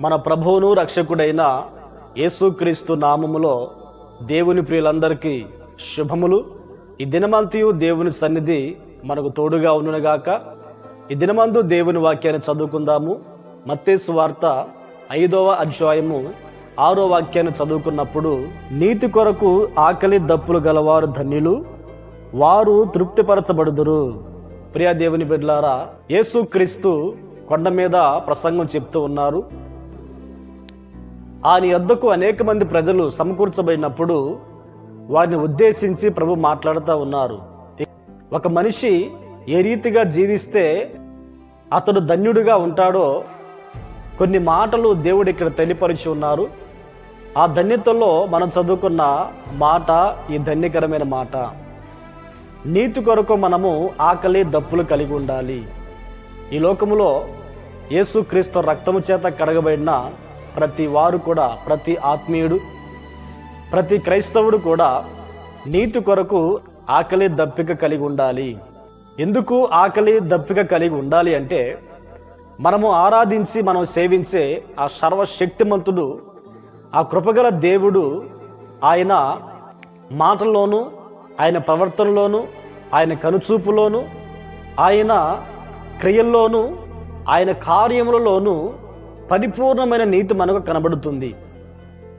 మన ప్రభువును రక్షకుడైన యేసుక్రీస్తు నామములో దేవుని ప్రియులందరికీ శుభములు. ఈ దినమంతయు దేవుని సన్నిధి మనకు తోడుగా ఉండునుగాక. ఈ దినమందు దేవుని వాక్యాన్ని చదువుకుందాము. మత్తేసు వార్త ఐదవ అధ్యాయము ఆరో వాక్యాన్ని చదువుకున్నప్పుడు నీతి కొరకు ఆకలి దప్పులు గలవారు ధన్యులు వారు తృప్తిపరచబడుదురు. ప్రియా దేవుని బిడ్డలారా యేసుక్రీస్తు కొండ మీద ప్రసంగం చెప్తూ ఉన్నారు. ఆయన యొద్దకు అనేక మంది ప్రజలు సమకూర్చబడినప్పుడు వారిని ఉద్దేశించి ప్రభు మాట్లాడుతూ ఉన్నారు. ఒక మనిషి ఏ రీతిగా జీవిస్తే అతడు ధన్యుడిగా ఉంటాడో కొన్ని మాటలు దేవుడు ఇక్కడ తెలియపరిచి ఉన్నారు. ఆ ధన్యతలో మనం చదువుకున్న మాట ఈ ధన్యకరమైన మాట. నీతి కొరకు మనము ఆకలి దప్పులు కలిగి ఉండాలి. ఈ లోకములో యేసుక్రీస్తు రక్తము చేత కడగబడిన ప్రతి వారు కూడా ప్రతి ఆత్మీయుడు ప్రతి క్రైస్తవుడు కూడా నీతి కొరకు ఆకలి దప్పిక కలిగి ఉండాలి. ఎందుకు ఆకలి దప్పిక కలిగి ఉండాలి అంటే మనము ఆరాధించి మనం సేవించే ఆ సర్వశక్తిమంతుడు ఆ కృపగల దేవుడు ఆయన మాటల్లోనూ ఆయన ప్రవర్తనలోనూ ఆయన కనుచూపులోను ఆయన క్రియల్లోనూ ఆయన కార్యములలోనూ పరిపూర్ణమైన నీతి మనకు కనబడుతుంది.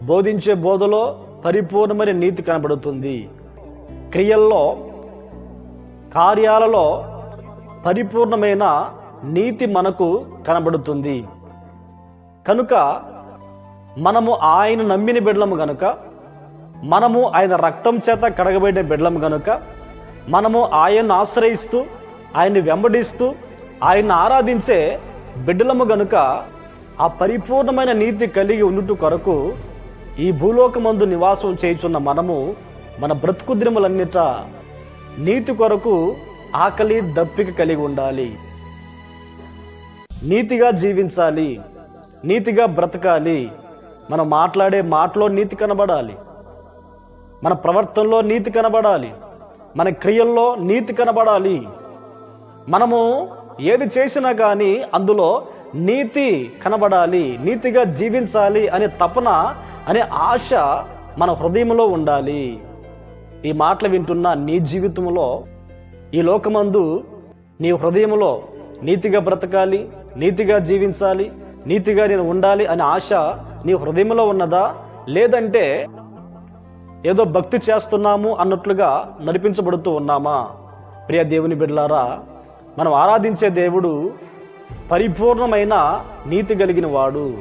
బోధించే బోధలో పరిపూర్ణమైన నీతి కనబడుతుంది. క్రియల్లో కార్యాలలో పరిపూర్ణమైన నీతి మనకు కనబడుతుంది. కనుక మనము ఆయన నమ్మిన బిడ్డలము గనుక మనము ఆయన రక్తం చేత కడగబడిన బిడ్డలము గనుక మనము ఆయన్ను ఆశ్రయిస్తూ ఆయన్ని వెంబడిస్తూ ఆయన్ని ఆరాధించే బిడ్డలము గనుక ఆ పరిపూర్ణమైన నీతి కలిగి ఉండుట కొరకు ఈ భూలోకమందు నివాసం చేయుచున్న మనము మన బ్రతుకు దినములన్నిట నీతి కొరకు ఆకలి దప్పిక కలిగి ఉండాలి. నీతిగా జీవించాలి. నీతిగా బ్రతకాలి. మనం మాట్లాడే మాటలో నీతి కనబడాలి. మన ప్రవర్తనలో నీతి కనబడాలి. మన క్రియల్లో నీతి కనబడాలి. మనము ఏది చేసినా కానీ అందులో నీతి కనబడాలి నీతిగా జీవించాలి అనే తపన అనే ఆశ మన హృదయంలో ఉండాలి. ఈ మాటలు వింటున్న నీ జీవితంలో ఈ లోకమందు నీ హృదయంలో నీతిగా బ్రతకాలి నీతిగా జీవించాలి నీతిగా నేను ఉండాలి అనే ఆశ నీ హృదయంలో ఉన్నదా? లేదంటే ఏదో భక్తి చేస్తున్నాము అన్నట్లుగా నడిపించబడుతూ ఉన్నామా? ప్రియ దేవుని బిడ్డలారా మనం ఆరాధించే దేవుడు పరిపూర్ణమైన నీతి కలిగిన వాడు.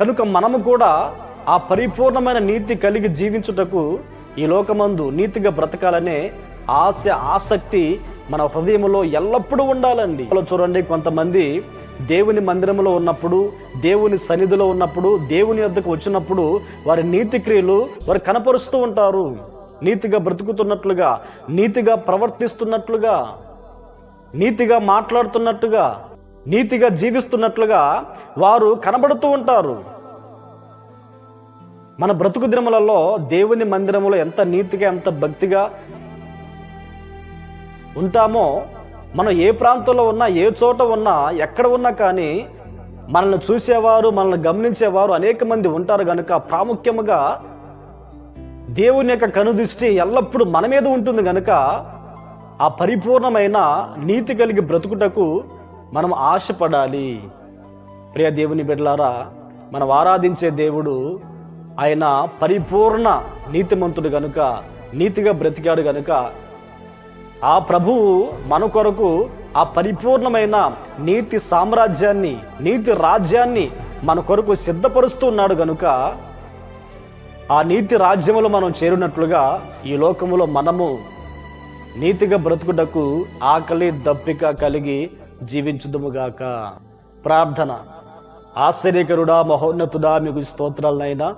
కనుక మనము కూడా ఆ పరిపూర్ణమైన నీతి కలిగి జీవించుటకు ఈ లోకమందు నీతిగా బ్రతకాలనే ఆశ ఆసక్తి మన హృదయంలో ఎల్లప్పుడూ ఉండాలండి. చూడండి కొంతమంది దేవుని మందిరంలో ఉన్నప్పుడు దేవుని సన్నిధిలో ఉన్నప్పుడు దేవుని వద్దకు వచ్చినప్పుడు వారి నీతి క్రియలు వారు కనపరుస్తూ ఉంటారు. నీతిగా బ్రతుకుతున్నట్లుగా నీతిగా ప్రవర్తిస్తున్నట్లుగా నీతిగా మాట్లాడుతున్నట్టుగా నీతిగా జీవిస్తున్నట్లుగా వారు కనబడుతూ ఉంటారు. మన బ్రతుకు దినములలో దేవుని మందిరములో ఎంత నీతిగా ఎంత భక్తిగా ఉంటామో మనం ఏ ప్రాంతంలో ఉన్నా ఏ చోట ఉన్నా ఎక్కడ ఉన్నా కానీ మనల్ని చూసేవారు మనల్ని గమనించేవారు అనేక మంది ఉంటారు. కనుక ప్రాముఖ్యముగా దేవుని యొక్క కనుదృష్టి ఎల్లప్పుడూ మన మీద ఉంటుంది. కనుక ఆ పరిపూర్ణమైన నీతి కలిగి బ్రతుకుటకు మనం ఆశపడాలి. ప్రియ దేవుని బిడ్డలారా మనం ఆరాధించే దేవుడు ఆయన పరిపూర్ణ నీతిమంతుడు గనుక నీతిగా బ్రతికాడు గనుక ఆ ప్రభువు మన కొరకు ఆ పరిపూర్ణమైన నీతి సామ్రాజ్యాన్ని నీతి రాజ్యాన్ని మన కొరకు సిద్ధపరుస్తూ ఉన్నాడు గనుక ఆ నీతి రాజ్యములో మనం చేరినట్లుగా ఈ లోకములో మనము నీతిగా బ్రతుకుటకు ఆకలి దప్పిక కలిగి జీవించుదుముగాక. ప్రార్థన. ఆశ్చర్యకరుడా మహోన్నతుడా మీకు స్తోత్రాలనైనా.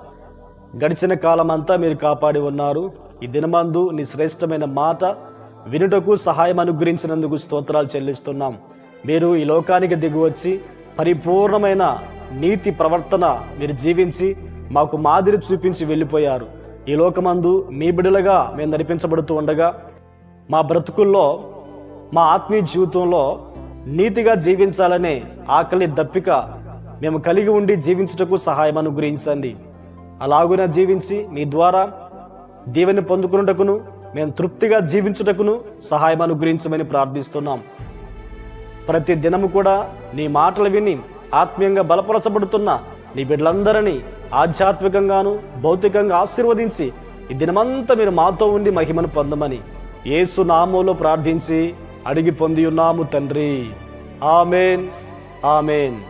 గడిచిన కాలమంతా మీరు కాపాడి ఉన్నారు. ఈ దినమందు నీ శ్రేష్టమైన మాట వినుటకు సహాయం అనుగ్రహించినందుకు స్తోత్రాలు చెల్లిస్తున్నాం. మీరు ఈ లోకానికి దిగువచ్చి పరిపూర్ణమైన నీతి ప్రవర్తన మీరు జీవించి మాకు మాదిరి చూపించి వెళ్ళిపోయారు. ఈ లోకమందు మీ బిడలుగా మేము నడిపించబడుతూ ఉండగా మా బ్రతుకుల్లో మా ఆత్మీయ జీవితంలో నీతిగా జీవించాలనే ఆకలి దప్పిక మేము కలిగి ఉండి జీవించుటకు సహాయం అనుగ్రహించండి. అలాగున జీవించి మీ ద్వారా దీవెని పొందుకున్నటకును మేము తృప్తిగా జీవించుటకును సహాయం అనుగ్రహించమని ప్రార్థిస్తున్నాం. ప్రతి దినము కూడా నీ మాటలు విని ఆత్మీయంగా బలపరచబడుతున్న నీ బిడ్డలందరినీ ఆధ్యాత్మికంగాను భౌతికంగా ఆశీర్వదించి ఈ దినమంతా మీరు మాతో ఉండి మహిమను పొందమని ఏసు నామంలో ప్రార్థించి అడిగి పొంది ఉన్నాము తండ్రి. Amen amen.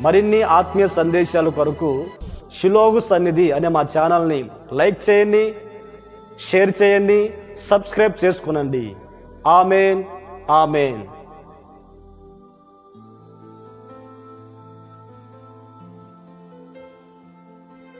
మరిన్ని ఆత్మీయ సందేశాల కొరకు షిలోగు సన్నిధి అనే మా ఛానల్ని లైక్ చేయండి షేర్ చేయండి సబ్స్క్రైబ్ చేసుకునండి. Amen amen.